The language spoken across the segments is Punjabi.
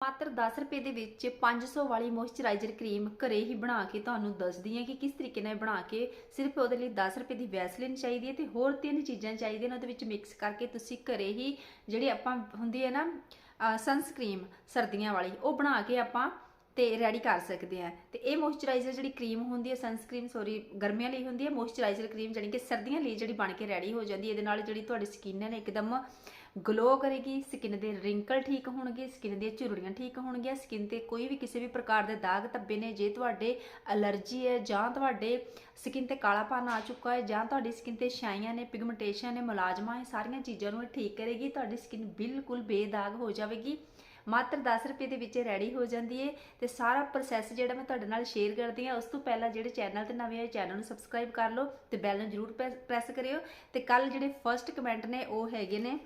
ਮਾਤਰ 10 ਰੁਪਏ ਦੇ ਵਿੱਚ 500 ਵਾਲੀ ਮੋਇਸਚਰਾਈਜ਼ਰ ਕਰੀਮ ਘਰੇ ਹੀ ਬਣਾ ਕੇ ਤੁਹਾਨੂੰ ਦੱਸਦੀ ਹਾਂ ਕਿ ਕਿਸ ਤਰੀਕੇ ਨਾਲ ਬਣਾ ਕੇ ਸਿਰਫ ਉਹਦੇ ਲਈ 10 ਰੁਪਏ ਦੀ ਵੈਸਲਿਨ ਚਾਹੀਦੀ ਹੈ ਤੇ ਹੋਰ ਤਿੰਨ ਚੀਜ਼ਾਂ ਚਾਹੀਦੀਆਂ ਨੇ ਉਹਦੇ ਵਿੱਚ ਮਿਕਸ ਕਰਕੇ ਤੁਸੀਂ ਘਰੇ ਹੀ ਜਿਹੜੀ ਆਪਾਂ ਹੁੰਦੀ ਹੈ ਨਾ ਸਨਸਕ੍ਰੀਮ ਸਰਦੀਆਂ ਵਾਲੀ, ਉਹ ਬਣਾ ਕੇ ਆਪਾਂ ਤੇ ਰੈਡੀ ਕਰ ਸਕਦੇ ਆ ਤੇ ਇਹ ਮੋਇਸਚਰਾਈਜ਼ਰ ਜਿਹੜੀ ਕਰੀਮ ਹੁੰਦੀ ਹੈ ਸਨਸਕ੍ਰੀਮ ਸੌਰੀ ਗਰਮੀਆਂ ਲਈ ਹੁੰਦੀ ਹੈ ਮੋਇਸਚਰਾਈਜ਼ਰ ਕਰੀਮ ਜਾਣੀ ਕਿ ਸਰਦੀਆਂ ਲਈ ਜਿਹੜੀ ਬਣ ਕੇ ਰੈਡੀ ਹੋ ਜਾਂਦੀ ਹੈ, ਇਹਦੇ ਨਾਲ ਜਿਹੜੀ ਤੁਹਾਡੀ ਸਕਿਨ ਹੈ ਨਾ, ਇੱਕਦਮ ਗਲੋ ਕਰੇਗੀ ਸਕਿਨ ਦੇ ਰਿੰਕਲ ਠੀਕ ਹੋਣਗੇ ਸਕਿਨ ਦੀਆਂ ਝੁਰੜੀਆਂ ਠੀਕ ਹੋਣਗੀਆਂ ਸਕਿਨ ਤੇ ਕੋਈ ਵੀ ਕਿਸੇ ਵੀ ਪ੍ਰਕਾਰ ਦੇ ਦਾਗ ਧੱਬੇ ਨੇ, ਜੇ ਤੁਹਾਡੇ ਅਲਰਜੀ ਹੈ ਜਾਂ ਤੁਹਾਡੇ ਸਕਿਨ ਤੇ ਕਾਲਾਪਨ ਆ ਚੁੱਕਾ ਹੈ ਜਾਂ ਤੁਹਾਡੀ ਸਕਿਨ ਤੇ ਛਾਈਆਂ ਨੇ ਪਿਗਮੈਂਟੇਸ਼ਨ ਨੇ, ਮੁਲਾਜ਼ਮਾਂ ਇਹ ਸਾਰੀਆਂ ਚੀਜ਼ਾਂ ਨੂੰ ਇਹ ਠੀਕ ਕਰੇਗੀ, ਤੁਹਾਡੀ ਸਕਿਨ ਬਿਲਕੁਲ ਬੇਦਾਗ ਹੋ ਜਾਵੇਗੀ। ਮਾਤਰ 10 ਰੁਪਏ ਦੇ ਵਿੱਚ ਰੈਡੀ ਹੋ ਜਾਂਦੀ ਹੈ ਤੇ ਸਾਰਾ ਪ੍ਰੋਸੈਸ ਜਿਹੜਾ ਮੈਂ ਤੁਹਾਡੇ ਨਾਲ ਸ਼ੇਅਰ ਕਰਦੀ ਹਾਂ, ਉਸ ਤੋਂ ਪਹਿਲਾਂ ਜਿਹੜੇ ਚੈਨਲ ਤੇ ਨਵੇਂ ਆਏ ਚੈਨਲ ਨੂੰ ਸਬਸਕ੍ਰਾਈਬ ਕਰ ਲਓ ਤੇ ਬੈਲ ਨੂੰ ਜਰੂਰ ਪ੍ਰੈਸ ਕਰਿਓ ਤੇ ਕੱਲ ਜਿਹੜੇ ਫਰਸਟ ਕਮੈਂਟ ਨੇ ਉਹ ਹੈਗੇ ਨੇ।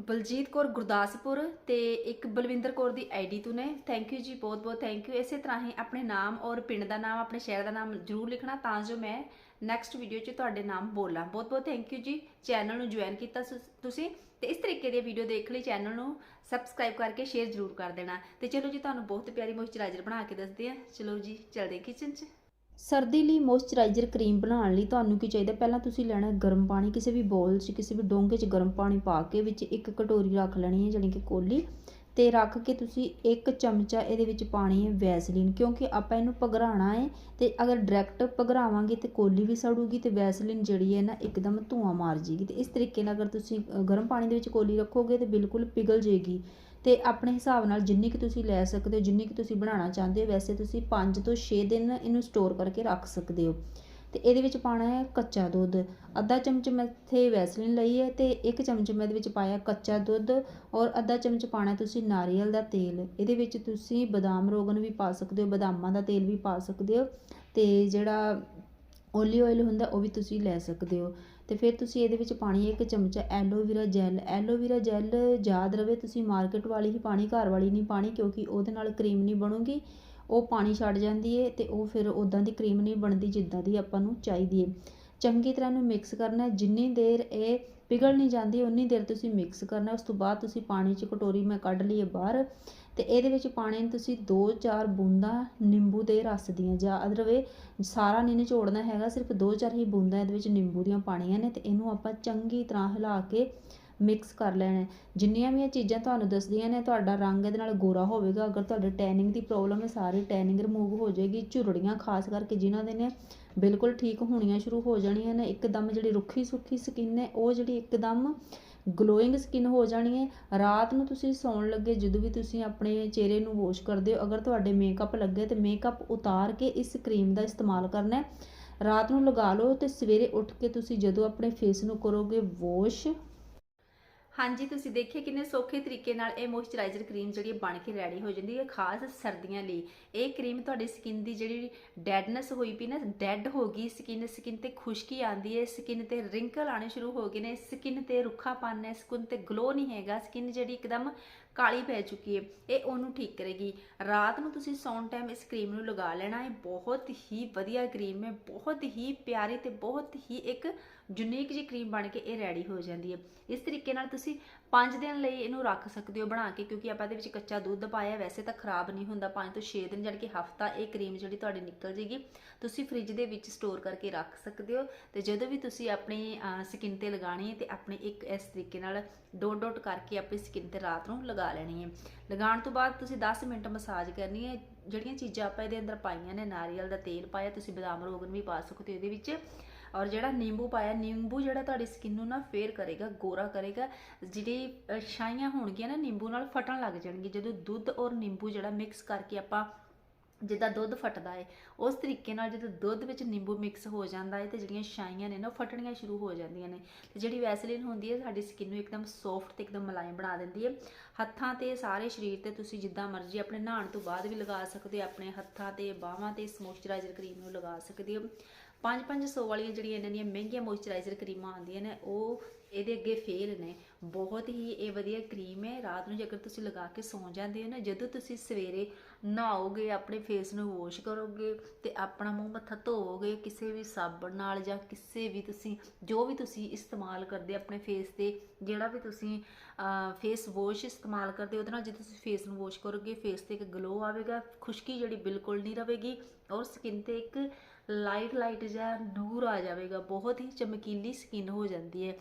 ਬਲਜੀਤ ਕੌਰ ਗੁਰਦਾਸਪੁਰ ਤੇ ਇੱਕ ਬਲਵਿੰਦਰ ਕੌਰ ਦੀ ਆਈਡੀ ਤੋਂ ਨੇ। ਥੈਂਕ ਯੂ ਜੀ, ਬਹੁਤ ਬਹੁਤ ਥੈਂਕ ਯੂ ਇਸੇ ਤਰ੍ਹਾਂ ਹੀ ਆਪਣੇ ਨਾਮ ਔਰ ਪਿੰਡ ਦਾ ਨਾਮ, ਆਪਣੇ ਸ਼ਹਿਰ ਦਾ ਨਾਮ ਜਰੂਰ ਲਿਖਣਾ ਤਾਂ ਜੋ ਮੈਂ ਨੈਕਸਟ ਵੀਡੀਓ 'ਚ ਤੁਹਾਡੇ ਨਾਮ ਬੋਲਾਂ। ਬਹੁਤ ਬਹੁਤ ਥੈਂਕ ਯੂ ਜੀ ਚੈਨਲ ਨੂੰ ਜੁਆਇਨ ਕੀਤਾ ਸੁ- ਤੁਸੀਂ। ਤੇ ਇਸ ਤਰੀਕੇ ਦੀ ਵੀਡੀਓ ਦੇਖ ਲਈ ਚੈਨਲ ਨੂੰ ਸਬਸਕ੍ਰਾਈਬ ਕਰਕੇ ਸ਼ੇਅਰ ਜਰੂਰ ਕਰ ਦੇਣਾ। ਤੇ ਚਲੋ ਜੀ, ਤੁਹਾਨੂੰ ਬਹੁਤ ਪਿਆਰੀ ਮੋਇਸਚਰਾਈਜ਼ਰ ਬਣਾ ਕੇ ਦੱਸਦੇ ਆ ਚਲੋ ਜੀ, ਚਲਦੇ ਕਿਚਨ 'ਚ। ਸਰਦੀ ਲਈ ਮੋਇਸਚਰਾਈਜ਼ਰ ਕਰੀਮ ਬਣਾਉਣ ਲਈ ਤੁਹਾਨੂੰ ਕੀ ਚਾਹੀਦਾ? ਪਹਿਲਾਂ ਤੁਸੀਂ ਲੈਣਾ ਗਰਮ ਪਾਣੀ, ਕਿਸੇ ਵੀ ਬੋਲ 'ਚ, ਕਿਸੇ ਵੀ ਡੋਂਗੇ 'ਚ ਗਰਮ ਪਾਣੀ ਪਾ ਕੇ ਵਿੱਚ ਇੱਕ ਕਟੋਰੀ ਰੱਖ ਲੈਣੀ ਹੈ, ਜਾਣੀ ਕਿ ਕੋਲੀ ਤੇ ਰੱਖ ਕੇ ਤੁਸੀਂ ਇੱਕ ਚਮਚਾ ਇਹਦੇ ਵਿੱਚ ਪਾਣੀ ਹੈ ਵੈਸਲੀਨ, ਕਿਉਂਕਿ ਆਪਾਂ ਇਹਨੂੰ ਪਗਰਾਣਾ ਹੈ ਤੇ ਅਗਰ ਡਾਇਰੈਕਟ ਪਗਰਾਵਾਂਗੇ ਤੇ ਕੋਲੀ ਵੀ ਸੜੂਗੀ ਤੇ ਵੈਸਲੀਨ ਜਿਹੜੀ ਹੈ ਨਾ ਇੱਕਦਮ ਧੂਆਂ ਮਾਰ ਜੇਗੀ ਤੇ ਇਸ ਤਰੀਕੇ ਨਾਲ ਅਗਰ ਤੁਸੀਂ ਗਰਮ ਪਾਣੀ ਦੇ ਵਿੱਚ ਕੋਲੀ ਰੱਖੋਗੇ ਤੇ ਬਿਲਕੁਲ ਪਿਘਲ ਜੇਗੀ ਤੇ ਆਪਣੇ ਹਿਸਾਬ ਨਾਲ ਜਿੰਨੀ ਕਿ ਤੁਸੀਂ ਲੈ ਸਕਦੇ ਹੋ, ਜਿੰਨੀ ਕਿ ਤੁਸੀਂ ਬਣਾਉਣਾ ਚਾਹੁੰਦੇ ਹੋ, ਵੈਸੇ ਤੁਸੀਂ 5 ਤੋਂ 6 ਦਿਨ ਇਹਨੂੰ ਸਟੋਰ ਕਰਕੇ ਰੱਖ ਸਕਦੇ ਹੋ। ਤੇ ਇਹਦੇ ਵਿੱਚ ਪਾਣਾ ਹੈ ਕੱਚਾ ਦੁੱਧ। ਅੱਧਾ ਚਮਚ ਮੈਂ ਇੱਥੇ ਵੈਸਲਿਨ ਲਈ ਹੈ ਤੇ ਇੱਕ ਚਮਚ ਮੈਂ ਇਹਦੇ ਵਿੱਚ ਪਾਇਆ ਕੱਚਾ ਦੁੱਧ ਔਰ ਅੱਧਾ ਚਮਚ ਪਾਣਾ ਤੁਸੀਂ ਨਾਰੀਅਲ ਦਾ ਤੇਲ। ਇਹਦੇ ਵਿੱਚ ਤੁਸੀਂ ਬਦਾਮ ਰੋਗਨ ਵੀ ਪਾ ਸਕਦੇ ਹੋ, ਬਦਾਮਾਂ ਦਾ ਤੇਲ ਵੀ ਪਾ ਸਕਦੇ ਹੋ ਤੇ ਜਿਹੜਾ ਓਲੀਵ ਆਇਲ ਹੁੰਦਾ, ਉਹ ਵੀ ਤੁਸੀਂ ਲੈ ਸਕਦੇ ਹੋ। ਅਤੇ ਫਿਰ ਤੁਸੀਂ ਇਹਦੇ ਵਿੱਚ ਪਾਣੀ, ਇੱਕ ਚਮਚਾ ਐਲੋਵੀਰਾ ਜੈੱਲ। ਐਲੋਵੀਰਾ ਜੈੱਲ ਯਾਦ ਰਵੇ, ਤੁਸੀਂ ਮਾਰਕੀਟ ਵਾਲੀ ਹੀ ਪਾਣੀ, ਘਰ ਵਾਲੀ ਨਹੀਂ ਪਾਣੀ, ਕਿਉਂਕਿ ਉਹਦੇ ਨਾਲ ਕਰੀਮ ਨਹੀਂ ਬਣੂਗੀ। ਉਹ ਪਾਣੀ ਛੱਡ ਜਾਂਦੀ ਹੈ ਅਤੇ ਉਹ ਫਿਰ ਉੱਦਾਂ ਦੀ ਕਰੀਮ ਨਹੀਂ ਬਣਦੀ ਜਿੱਦਾਂ ਦੀ ਆਪਾਂ ਨੂੰ ਚਾਹੀਦੀ ਹੈ ਚੰਗੀ ਤਰ੍ਹਾਂ ਨੂੰ ਮਿਕਸ ਕਰਨਾ, ਜਿੰਨੀ ਦੇਰ ਇਹ ਪਿਘਲ ਨਹੀਂ ਜਾਂਦੀ ਉਨੀ ਦੇਰ ਤੁਸੀਂ ਮਿਕਸ ਕਰਨਾ। ਉਸ ਤੋਂ ਬਾਅਦ ਤੁਸੀਂ ਪਾਣੀ 'ਚ ਕਟੋਰੀ ਮੈਂ ਕੱਢ ਲਈ ਬਾਹਰ। ਤੇ ਇਹਦੇ ਵਿੱਚ ਪਾਣੀ ਨੂੰ ਤੁਸੀਂ 2-4 ਬੂੰਦਾਂ ਨਿੰਬੂ ਦੇ ਰਸ ਦੀਆਂ, ਜਾਂ ਅਦਰਵੇ ਸਾਰਾ ਨਹੀਂ ਨਿਚੋੜਨਾ ਹੈਗਾ, ਸਿਰਫ 2-4 ਹੀ ਬੂੰਦਾਂ ਇਹਦੇ ਵਿੱਚ ਨਿੰਬੂ ਦੀਆਂ ਪਾਣੀਆਂ ਨੇ ਤੇ ਇਹਨੂੰ ਆਪਾਂ ਚੰਗੀ ਤਰ੍ਹਾਂ ਹਿਲਾ ਕੇ ਮਿਕਸ ਕਰ ਲੈਣਾ ਜਿੰਨੀਆਂ ਵੀ ਇਹ ਚੀਜ਼ਾਂ ਤੁਹਾਨੂੰ ਦੱਸਦੀਆਂ ਨੇ, ਤੁਹਾਡਾ ਰੰਗ ਇਹਦੇ ਨਾਲ ਗੋਰਾ ਹੋਵੇਗਾ। ਅਗਰ ਤੁਹਾਡੇ ਟੈਨਿੰਗ ਦੀ ਪ੍ਰੋਬਲਮ ਹੈ, ਸਾਰੀ ਟੈਨਿੰਗ ਰਿਮੂਵ ਹੋ ਜਾਏਗੀ। ਝੁਰੜੀਆਂ ਖਾਸ ਕਰਕੇ ਜਿਨ੍ਹਾਂ ਦੇ ਨੇ ਬਿਲਕੁਲ ਠੀਕ ਹੋਣੀਆਂ ਸ਼ੁਰੂ ਹੋ ਜਾਣੀਆਂ ਨੇ। ਇੱਕਦਮ ਜਿਹੜੀ ਰੁੱਖੀ ਸੁੱਖੀ ਸਕਿਨ ਹੈ, ਉਹ ਜਿਹੜੀ ਇੱਕਦਮ ਗਲੋਇੰਗ ਸਕਿਨ ਹੋ ਜਾਣੀ ਹੈ। ਰਾਤ ਨੂੰ ਤੁਸੀਂ ਸੌਣ ਲੱਗੇ, ਜਦੋਂ ਵੀ ਤੁਸੀਂ ਆਪਣੇ ਚਿਹਰੇ ਨੂੰ ਵਾਸ਼ ਕਰਦੇ ਹੋ, ਅਗਰ ਤੁਹਾਡੇ ਮੇਕਅਪ ਲੱਗੇ, ਤੇ ਮੇਕਅਪ ਉਤਾਰ ਕੇ ਇਸ ਕਰੀਮ ਦਾ ਇਸਤੇਮਾਲ ਕਰਨਾ ਹੈ। ਰਾਤ ਨੂੰ ਲਗਾ ਲਓ ਤੇ ਸਵੇਰੇ ਉੱਠ ਕੇ ਤੁਸੀਂ ਜਦੋਂ ਆਪਣੇ ਫੇਸ ਨੂੰ ਕਰੋਗੇ ਵਾਸ਼ ਹਾਂਜੀ, ਤੁਸੀਂ ਦੇਖਿਆ ਕਿੰਨੇ ਸੌਖੇ ਤਰੀਕੇ ਨਾਲ ਇਹ ਮੋਇਸਚਰਾਈਜ਼ਰ ਕਰੀਮ ਜਿਹੜੀ ਹੈ ਬਣ ਕੇ ਰੈਡੀ ਹੋ ਜਾਂਦੀ ਹੈ ਖਾਸ ਸਰਦੀਆਂ ਲਈ। ਇਹ ਕਰੀਮ ਤੁਹਾਡੀ ਸਕਿਨ ਦੀ ਜਿਹੜੀ ਡੈਡਨੈਸ ਹੋਈ ਪਈ ਨਾ ਡੈਡ ਹੋ ਗਈ ਸਕਿਨ ਸਕਿਨ ਤੇ ਖੁਸ਼ਕੀ ਆਂਦੀ ਹੈ ਸਕਿਨ ਤੇ ਰਿੰਕਲ ਆਣੇ ਸ਼ੁਰੂ ਹੋ ਗਏ ਨੇ ਸਕਿਨ ਤੇ ਰੁੱਖਾਪਨ ਹੈ ਸਕਿਨ ਤੇ ਗਲੋ ਨਹੀਂ ਹੈਗਾ ਸਕਿਨ ਜਿਹੜੀ ਇੱਕਦਮ ਕਾਲੀ ਪੈ ਚੁੱਕੀ ਹੈ ਇਹ ਉਹਨੂੰ ਠੀਕ ਕਰੇਗੀ। ਰਾਤ ਨੂੰ ਤੁਸੀਂ ਸੌਣ ਟਾਈਮ ਇਸ ਕਰੀਮ ਨੂੰ ਲਗਾ ਲੈਣਾ ਹੈ ਬਹੁਤ ਹੀ ਵਧੀਆ ਕਰੀਮ ਹੈ ਬਹੁਤ ਹੀ ਪਿਆਰੀ ਤੇ ਬਹੁਤ ਹੀ ਇੱਕ ਯੂਨੀਕ ਜਿਹੀ ਕਰੀਮ ਬਣ ਕੇ ਇਹ ਰੈਡੀ ਹੋ ਜਾਂਦੀ ਹੈ ਇਸ ਤਰੀਕੇ ਨਾਲ ਤੁਸੀਂ 5 ਦਿਨ ਲਈ ਇਹਨੂੰ ਰੱਖ ਸਕਦੇ ਹੋ ਬਣਾ ਕੇ, ਕਿਉਂਕਿ ਆਪਾਂ ਇਹਦੇ ਵਿੱਚ ਕੱਚਾ ਦੁੱਧ ਪਾਇਆ, ਵੈਸੇ ਤਾਂ ਖਰਾਬ ਨਹੀਂ ਹੁੰਦਾ 5 ਤੋਂ 6 ਦਿਨ ਜਾਣੀ ਕਿ ਹਫਤਾ ਇਹ ਕਰੀਮ ਜਿਹੜੀ ਤੁਹਾਡੀ ਨਿਕਲ ਜੇਗੀ, ਤੁਸੀਂ ਫ੍ਰਿਜ ਦੇ ਵਿੱਚ ਸਟੋਰ ਕਰਕੇ ਰੱਖ ਸਕਦੇ ਹੋ, ਤੇ ਜਦੋਂ ਵੀ ਤੁਸੀਂ ਆਪਣੀ ਸਕਿਨ ਤੇ ਲਗਾਣੀ ਹੈ ਤੇ ਆਪਣੇ ਇੱਕ ਇਸ ਤਰੀਕੇ ਨਾਲ ਡੋਟ ਡੋਟ ਕਰਕੇ ਆਪਣੀ ਸਕਿਨ ਤੇ ਰਾਤ ਨੂੰ ਲਗਾ ਲੈਣੀ ਹੈ। ਲਗਾਉਣ ਤੋਂ ਬਾਅਦ ਤੁਸੀਂ 10 ਮਿੰਟ ਮਸਾਜ ਕਰਨੀ ਹੈ, ਜਿਹੜੀਆਂ ਚੀਜ਼ਾਂ ਆਪਾਂ ਇਹਦੇ ਅੰਦਰ ਪਾਈਆਂ ਨੇ, ਨਾਰੀਅਲ ਦਾ ਤੇਲ ਪਾਇਆ, ਤੁਸੀਂ ਬਦਾਮ, ਰੋਗਨ ਵੀ ਪਾ ਸਕਦੇ ਹੋ ਇਹਦੇ ਵਿੱਚ। ਔਰ ਜਿਹੜਾ ਨਿੰਬੂ ਪਾਇਆ, ਨਿੰਬੂ ਜਿਹੜਾ ਤੁਹਾਡੀ ਸਕਿਨ ਨੂੰ ਨਾ ਫੇਅਰ ਕਰੇਗਾ, ਗੋਰਾ ਕਰੇਗਾ, ਜਿਹੜੀ ਛਾਈਆਂ ਹੋਣਗੀਆਂ ਨਾ ਨਿੰਬੂ ਨਾਲ ਫਟਣ ਲੱਗ ਜਾਣਗੀਆਂ। ਜਦੋਂ ਦੁੱਧ ਔਰ ਨਿੰਬੂ ਜਿਹੜਾ ਮਿਕਸ ਕਰਕੇ ਆਪਾਂ ਜਿੱਦਾਂ ਦੁੱਧ ਫਟਦਾ ਹੈ ਉਸ ਤਰੀਕੇ ਨਾਲ ਜਦੋਂ ਦੁੱਧ ਵਿੱਚ ਨਿੰਬੂ ਮਿਕਸ ਹੋ ਜਾਂਦਾ ਹੈ ਤੇ ਜਿਹੜੀਆਂ ਛਾਈਆਂ ਨੇ ਨਾ ਉਹ ਫਟਣੀਆਂ ਸ਼ੁਰੂ ਹੋ ਜਾਂਦੀਆਂ ਨੇ। ਤੇ ਜਿਹੜੀ ਵੈਸਲੀਨ ਹੁੰਦੀ ਹੈ ਸਾਡੀ ਸਕਿਨ ਨੂੰ ਇੱਕਦਮ ਸੌਫਟ ਤੇ ਇੱਕਦਮ ਮੁਲਾਇਮ ਬਣਾ ਦਿੰਦੀ ਹੈ ਹੱਥਾਂ ਤੇ, ਸਾਰੇ ਸਰੀਰ ਤੇ ਤੁਸੀਂ ਜਿੱਦਾਂ ਮਰਜ਼ੀ ਆਪਣੇ ਨਹਾਉਣ ਤੋਂ ਬਾਅਦ ਵੀ ਲਗਾ ਸਕਦੇ ਹੋ, ਆਪਣੇ ਹੱਥਾਂ ਤੇ, ਬਾਹਾਂ ਤੇ, ਇਸ ਮੋਇਸਚਰਾਈਜ਼ਰ ਕਰੀਮ ਨੂੰ ਲਗਾ ਸਕਦੇ ਹੋ। 5-500 ਵਾਲੀਆਂ ਜਿਹੜੀਆਂ ਇਹਨਾਂ ਦੀਆਂ ਮਹਿੰਗੀਆਂ ਮੋਇਸਚਰਾਈਜ਼ਰ ਕਰੀਮਾਂ ਆਉਂਦੀਆਂ ਨੇ, ਉਹ ਇਹਦੇ ਅੱਗੇ ਫੇਲ ਨੇ। ਬਹੁਤ ਹੀ ਇਹ ਵਧੀਆ ਕਰੀਮ ਹੈ। ਰਾਤ ਨੂੰ ਜੇਕਰ ਤੁਸੀਂ ਲਗਾ ਕੇ ਸੌਂ ਜਾਂਦੇ ਹੋ ਨਾ, ਜਦੋਂ ਤੁਸੀਂ ਸਵੇਰੇ ਨਹਾਓਗੇ, ਆਪਣੇ ਫੇਸ ਨੂੰ ਵਾਸ਼ ਕਰੋਗੇ ਤੇ ਆਪਣਾ ਮੂੰਹ ਮੱਥਾ ਧੋਵੋਗੇ, ਕਿਸੇ ਵੀ ਸਾਬਣ ਨਾਲ ਜਾਂ ਕਿਸੇ ਵੀ ਤੁਸੀਂ, ਜੋ ਵੀ ਤੁਸੀਂ ਇਸਤੇਮਾਲ ਕਰਦੇ ਆਪਣੇ ਫੇਸ ਤੇ, ਜਿਹੜਾ ਵੀ ਤੁਸੀਂ ਫੇਸ ਵਾਸ਼ ਇਸਤੇਮਾਲ ਕਰਦੇ ਉਹਦੇ ਨਾਲ ਜੇ ਤੁਸੀਂ ਫੇਸ ਨੂੰ ਵਾਸ਼ ਕਰੋਗੇ ਫੇਸ ਤੇ ਇੱਕ ਗਲੋ ਆਵੇਗਾ, ਖੁਸ਼ਕੀ ਜਿਹੜੀ ਬਿਲਕੁਲ ਨਹੀਂ ਰਹੇਗੀ ਔਰ ਸਕਿਨ ਤੇ ਇੱਕ ਲਾਈਟ ਲਾਈਟ ਜਿਹਾ ਨੂਰ ਆ ਜਾਵੇਗਾ, ਬਹੁਤ ਹੀ ਚਮਕੀਲੀ ਸਕਿਨ ਹੋ ਜਾਂਦੀ ਹੈ।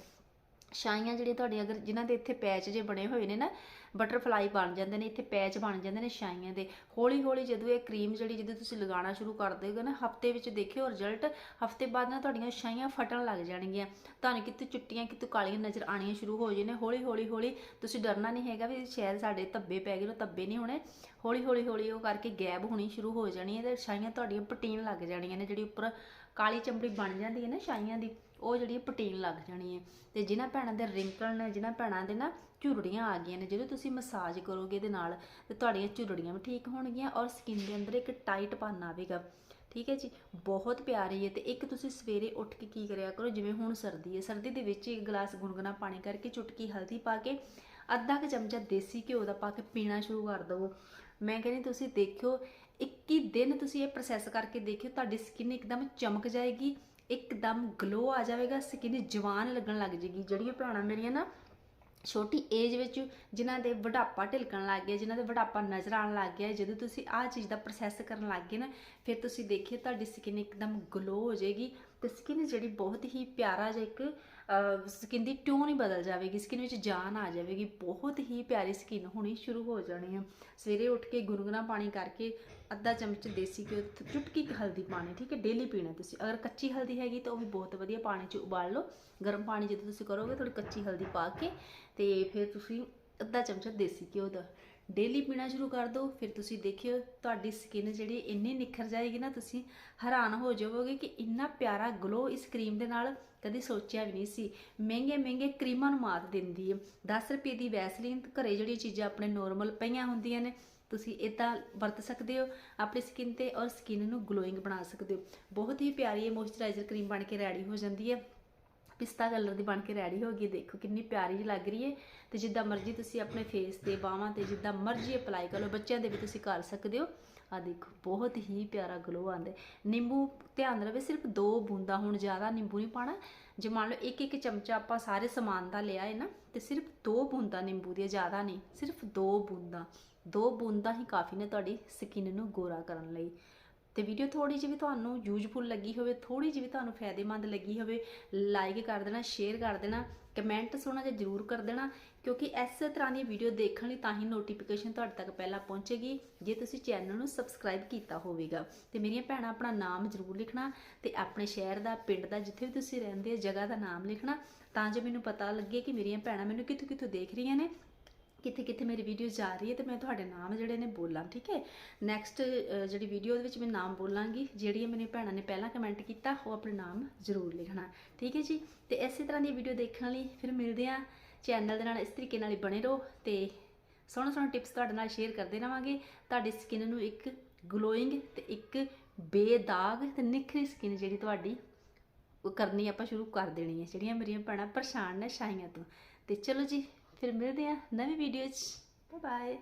ਛਾਈਆਂ ਜਿਹੜੀਆਂ ਤੁਹਾਡੀਆਂ, ਅਗਰ ਜਿਨ੍ਹਾਂ ਦੇ ਇੱਥੇ ਪੈਚ ਜੇ ਬਣੇ ਹੋਏ ਨੇ ਨਾ ਬਟਰਫਲਾਈ ਬਣ ਜਾਂਦੇ ਨੇ, ਇੱਥੇ ਪੈਚ ਬਣ ਜਾਂਦੇ ਨੇ ਛਾਈਆਂ ਦੇ। ਹੌਲੀ ਹੌਲੀ ਜਦੋਂ ਇਹ ਕਰੀਮ ਜਿਹੜੀ ਜਦੋਂ ਤੁਸੀਂ ਲਗਾਉਣਾ ਸ਼ੁਰੂ ਕਰ ਦਿਓਗੇ ਨਾ, ਹਫ਼ਤੇ ਵਿੱਚ ਦੇਖਿਓ ਰਿਜ਼ਲਟ, ਹਫ਼ਤੇ ਬਾਅਦ ਨਾ ਤੁਹਾਡੀਆਂ ਛਾਈਆਂ ਫਟਣ ਲੱਗ ਜਾਣਗੀਆਂ। ਤੁਹਾਨੂੰ ਕਿਤੇ ਚਿੱਟੀਆਂ, ਕਿਤੇ ਕਾਲੀਆਂ ਨਜ਼ਰ ਆਣੀਆਂ ਸ਼ੁਰੂ ਹੋ ਜਾਣੇ ਹੌਲੀ ਹੌਲੀ ਹੌਲੀ ਤੁਸੀਂ ਡਰਨਾ ਨਹੀਂ ਹੈਗਾ ਵੀ ਸ਼ਾਇਦ ਸਾਡੇ ਧੱਬੇ ਪੈ ਗਏ ਨੇ, ਧੱਬੇ ਨਹੀਂ ਹੋਣੇ। ਹੌਲੀ ਹੌਲੀ ਹੌਲੀ ਉਹ ਕਰਕੇ ਗੈਬ ਹੋਣੀ ਸ਼ੁਰੂ ਹੋ ਜਾਣੀ ਹੈ ਤੇ ਛਾਈਆਂ ਤੁਹਾਡੀਆਂ ਪਟੀਨ ਲੱਗ ਜਾਣੀਆਂ ਨੇ, ਜਿਹੜੀ ਉੱਪਰ ਕਾਲੀ ਚਮੜੀ ਬਣ ਜਾਂਦੀ ਹੈ ਨਾ ਛਾਈਆਂ ਦੀ, ਉਹ ਜਿਹੜੀ ਪਟੀਨ ਲੱਗ ਜਾਣੀ ਹੈ। ਤੇ ਜਿਨ੍ਹਾਂ ਭੈਣਾਂ ਦੇ ਰਿੰਕਲ ਨੇ ਜਿਨ੍ਹਾਂ ਭੈਣਾਂ ਦੇ ਨਾ ਝੁਰੜੀਆਂ ਆ ਗਈਆਂ ਨੇ ਜਦੋਂ ਤੁਸੀਂ ਮਸਾਜ ਕਰੋਗੇ ਇਹਦੇ ਨਾਲ, ਤੇ ਤੁਹਾਡੀਆਂ ਝੁਰੜੀਆਂ ਵੀ ਠੀਕ ਹੋਣਗੀਆਂ ਔਰ ਸਕਿਨ ਦੇ ਅੰਦਰ ਇੱਕ ਟਾਈਟ ਪਨ ਆਵੇਗਾ। ਠੀਕ ਹੈ ਜੀ? ਬਹੁਤ ਪਿਆਰੀ ਹੈ ਤੇ ਇੱਕ ਤੁਸੀਂ ਸਵੇਰੇ ਉੱਠ ਕੇ ਕੀ ਕਰਿਆ ਕਰੋ, ਜਿਵੇਂ ਹੁਣ ਸਰਦੀ ਹੈ। ਸਰਦੀ ਦੇ ਵਿੱਚ ਇੱਕ ਗਲਾਸ ਗੁਨਗੁਨਾ ਪਾਣੀ ਕਰਕੇ ਚੁਟਕੀ ਹਲਦੀ ਪਾ ਕੇ ਅੱਧਾ ਕੁ ਚਮਚਾ ਦੇਸੀ ਘਿਓ ਦਾ ਪਾ ਕੇ ਪੀਣਾ ਸ਼ੁਰੂ ਕਰ ਦਿਓ ਮੈਂ ਕਹਿੰਦੀ ਤੁਸੀਂ ਦੇਖਿਓ 21 ਦਿਨ ਤੁਸੀਂ ਇਹ ਪ੍ਰੋਸੈਸ ਕਰਕੇ ਦੇਖਿਓ, ਤੁਹਾਡੀ ਸਕਿਨ ਇੱਕਦਮ ਚਮਕ ਜਾਏਗੀ, ਇੱਕਦਮ ਗਲੋ ਆ ਜਾਵੇਗਾ ਸਕਿਨ ਜਵਾਨ ਲੱਗਣ ਲੱਗ ਜੇਗੀ ਜਿਹੜੀਆਂ ਭੈਣਾਂ ਮੇਰੀਆਂ ਨਾ ਛੋਟੀ ਏਜ ਵਿੱਚ ਜਿਨ੍ਹਾਂ ਦੇ ਬੁਢਾਪਾ ਢਿਲਕਣ ਲੱਗ ਗਿਆ, ਜਿਨ੍ਹਾਂ ਦੇ ਬੁਢਾਪਾ ਨਜ਼ਰ ਆਉਣ ਲੱਗ ਗਿਆ, ਜਦੋਂ ਤੁਸੀਂ ਆਹ ਚੀਜ਼ ਦਾ ਪ੍ਰੋਸੈਸ ਕਰਨ ਲੱਗ ਗਏ ਨਾ, ਫਿਰ ਤੁਸੀਂ ਦੇਖਿਓ ਤੁਹਾਡੀ ਸਕਿਨ ਇੱਕਦਮ ਗਲੋ ਹੋ ਜਾਏਗੀ ਤੇ ਸਕਿਨ ਜਿਹੜੀ ਬਹੁਤ ਹੀ ਪਿਆਰਾ ਜਿਹਾ ਇੱਕ ਸਕਿਨ ਦੀ ਟੋਨ ਹੀ ਬਦਲ ਜਾਵੇਗੀ ਸਕਿਨ ਵਿੱਚ ਜਾਨ ਆ ਜਾਵੇਗੀ। ਬਹੁਤ ਹੀ ਪਿਆਰੀ ਸਕਿਨ ਹੋਣੀ ਸ਼ੁਰੂ ਹੋ ਜਾਣੀ ਹੈ ਸਵੇਰੇ ਉੱਠ ਕੇ ਗੁਨਗੁਨਾ ਪਾਣੀ ਕਰਕੇ ਅੱਧਾ ਚਮਚ ਦੇਸੀ ਘਿਓ ਤੇ ਚੁਟਕੀ ਹਲਦੀ ਪਾਣੀ, ਠੀਕ ਹੈ ਡੇਲੀ ਪੀਣਾ ਤੁਸੀਂ। ਅਗਰ ਕੱਚੀ ਹਲਦੀ ਹੈਗੀ ਤਾਂ ਉਹ ਵੀ ਬਹੁਤ ਵਧੀਆ ਪਾਣੀ 'ਚ ਉਬਾਲ ਲਓ। ਗਰਮ ਪਾਣੀ ਜਦੋਂ ਤੁਸੀਂ ਕਰੋਗੇ ਥੋੜੀ ਕੱਚੀ ਹਲਦੀ ਪਾ ਕੇ ਤੇ ਫਿਰ ਤੁਸੀਂ ਅੱਧਾ ਚਮਚਾ ਦੇਸੀ ਘਿਓ ਦਾ ਡੇਲੀ ਪੀਣਾ ਸ਼ੁਰੂ ਕਰ ਦਿਓ, ਫਿਰ ਤੁਸੀਂ ਦੇਖਿਓ ਤੁਹਾਡੀ ਸਕਿਨ ਜਿਹੜੀ ਇੰਨੀ ਨਿਖਰ ਜਾਏਗੀ ਨਾ, ਤੁਸੀਂ ਹੈਰਾਨ ਹੋ ਜਾਵੋਗੇ ਕਿ ਇੰਨਾ ਪਿਆਰਾ ਗਲੋ ਇਸ ਕਰੀਮ ਦੇ ਨਾਲ ਕਦੀ ਸੋਚਿਆ ਵੀ ਨਹੀਂ ਸੀ। ਮਹਿੰਗੇ ਮਹਿੰਗੇ ਕਰੀਮਾਂ ਨੂੰ ਮਾਤ ਦਿੰਦੀ ਹੈ 10 ਰੁਪਏ ਦੀ ਵੈਸਲੀਨ ਘਰੇ ਜਿਹੜੀ ਚੀਜ਼ਾਂ ਆਪਣੇ ਨੋਰਮਲ ਪਈਆਂ ਹੁੰਦੀਆਂ ਨੇ, ਤੁਸੀਂ ਇਦਾਂ ਵਰਤ ਸਕਦੇ ਹੋ, ਆਪਣੀ ਸਕਿਨ ਤੇ ਔਰ ਸਕਿਨ ਨੂੰ ਗਲੋਇੰਗ ਬਣਾ ਸਕਦੇ ਹੋ। ਬਹੁਤ ਹੀ ਪਿਆਰੀ ਇਹ ਮੋਇਸਚਰਾਈਜ਼ਰ ਕਰੀਮ ਬਣ ਕੇ ਰੈਡੀ ਹੋ ਜਾਂਦੀ ਹੈ ਪਿਸਤਾ ਕਲਰ ਦੀ ਬਣ ਕੇ ਰੈਡੀ ਹੋ ਗਈ ਦੇਖੋ ਕਿੰਨੀ ਪਿਆਰੀ ਜਿਹੀ ਲੱਗ ਰਹੀ ਹੈ। ਤੇ ਜਿੱਦਾਂ ਮਰਜ਼ੀ ਤੁਸੀਂ ਆਪਣੇ ਫੇਸ ਤੇ, ਬਾਹਾਂ ਤੇ ਜਿੱਦਾਂ ਮਰਜ਼ੀ ਅਪਲਾਈ ਕਰ ਲਓ। ਬੱਚਿਆਂ ਦੇ ਵੀ ਤੁਸੀਂ ਕਰ ਸਕਦੇ ਹੋ। ਆ ਦੇਖੋ, ਬਹੁਤ ਹੀ ਪਿਆਰਾ ਗਲੋ ਆਂਦਾ ਨਿੰਬੂ ਧਿਆਨ ਰਵੇ, ਸਿਰਫ ਦੋ ਬੂੰਦਾ, ਹੁਣ ਜ਼ਿਆਦਾ ਨਿੰਬੂ ਨਹੀਂ ਪਾਣਾ ਜੇ ਮੰਨ ਲਓ ਇੱਕ ਇੱਕ ਚਮਚਾ ਆਪਾਂ ਸਾਰੇ ਸਮਾਨ ਦਾ ਲਿਆ ਹੈ ਨਾ, ਤੇ ਸਿਰਫ ਦੋ ਬੂੰਦਾ ਨਿੰਬੂ ਦੀਆਂ, ਜ਼ਿਆਦਾ ਨਹੀਂ, ਸਿਰਫ ਦੋ ਬੂੰਦਾ। ਦੋ ਬੂੰਦਾ ਹੀ ਕਾਫੀ ਨੇ ਤੁਹਾਡੀ ਸਕਿਨ ਨੂੰ ਗੋਰਾ ਕਰਨ ਲਈ। ਤੇ ਵੀਡੀਓ ਥੋੜੀ ਜਿਹੀ ਵੀ ਤੁਹਾਨੂੰ ਯੂਜ਼ਫੁਲ ਲੱਗੀ ਹੋਵੇ ਥੋੜੀ ਜਿਹੀ ਵੀ ਤੁਹਾਨੂੰ ਫਾਇਦੇਮੰਦ ਲੱਗੀ ਹੋਵੇ ਲਾਈਕ ਕਰ ਦੇਣਾ ਸ਼ੇਅਰ ਕਰ ਦੇਣਾ ਕਮੈਂਟ ਸੋਣਾ ਜੇ ਜ਼ਰੂਰ ਕਰ ਦੇਣਾ, ਕਿਉਂਕਿ ਇਸ ਤਰ੍ਹਾਂ ਦੀ ਵੀਡੀਓ ਦੇਖਣ ਲਈ ਤਾਂ ਹੀ ਨੋਟੀਫਿਕੇਸ਼ਨ ਤੁਹਾਡੇ ਤੱਕ ਪਹਿਲਾਂ ਪਹੁੰਚੇਗੀ, ਜੇ ਤੁਸੀਂ ਚੈਨਲ ਨੂੰ ਸਬਸਕ੍ਰਾਈਬ ਕੀਤਾ ਹੋਵੇਗਾ। ਤੇ ਮੇਰੀਆਂ ਭੈਣਾਂ ਆਪਣਾ ਨਾਮ ਜ਼ਰੂਰ ਲਿਖਣਾ ਤੇ ਆਪਣੇ ਸ਼ਹਿਰ ਦਾ, ਪਿੰਡ ਦਾ, ਜਿੱਥੇ ਵੀ ਤੁਸੀਂ ਰਹਿੰਦੇ ਹੋ, ਜਗ੍ਹਾ ਦਾ ਨਾਮ ਲਿਖਣਾ, ਤਾਂ ਜੋ ਮੈਨੂੰ ਪਤਾ ਲੱਗੇ ਕਿ ਮੇਰੀਆਂ ਭੈਣਾਂ ਮੈਨੂੰ ਕਿੱਥੋਂ ਕਿੱਥੋਂ ਦੇਖ ਰਹੀਆਂ ਨੇ ਕਿੱਥੇ ਕਿੱਥੇ ਮੇਰੀ ਵੀਡੀਓ ਜਾ ਰਹੀ ਹੈ ਤੇ ਮੈਂ ਤੁਹਾਡੇ ਨਾਮ ਜਿਹੜੇ ਨੇ ਬੋਲਾਂ, ਠੀਕ ਹੈ? ਨੈਕਸਟ ਜਿਹੜੀ ਵੀਡੀਓ ਦੇ ਵਿੱਚ ਮੈਂ ਨਾਮ ਬੋਲਾਂਗੀ, ਜਿਹੜੀਆਂ ਮੇਰੀ ਭੈਣਾਂ ਨੇ ਪਹਿਲਾਂ ਕਮੈਂਟ ਕੀਤਾ, ਉਹ ਆਪਣਾ ਨਾਮ ਜ਼ਰੂਰ ਲਿਖਣਾ, ਠੀਕ ਹੈ ਜੀ? ਤੇ ਇਸੇ ਤਰ੍ਹਾਂ ਦੀ ਵੀਡੀਓ ਦੇਖਣ ਲਈ ਫਿਰ ਮਿਲਦੇ ਆ ਚੈਨਲ ਦੇ ਨਾਲ, ਇਸ ਤਰੀਕੇ ਨਾਲ ਹੀ ਬਣੇ ਰਹੋ ਤੇ ਸੋਹਣਾ ਸੋਹਣਾ ਟਿਪਸ ਤੁਹਾਡੇ ਨਾਲ ਸ਼ੇਅਰ ਕਰਦੇ ਰਵਾਂਗੇ ਤੁਹਾਡੀ ਸਕਿਨ ਨੂੰ ਇੱਕ ਗਲੋਇੰਗ ਤੇ ਇੱਕ ਬੇਦਾਗ ਤੇ ਨਿਖਰੀ ਸਕਿਨ ਜਿਹੜੀ ਤੁਹਾਡੀ ਕਰਨੀ ਆਪਾਂ ਸ਼ੁਰੂ ਕਰ ਦੇਣੀ ਹੈ। ਜਿਹੜੀਆਂ ਮੇਰੀਆਂ ਭੈਣਾਂ ਪਰੇਸ਼ਾਨ ਨੇ ਛਾਈਆਂ ਤੋਂ। ਤੇ ਚਲੋ ਜੀ ਫਿਰ ਮਿਲਦੇ ਆ ਨਵੀਂ ਵੀਡੀਓ 'ਚ ਬਾਏ ਬਾਏ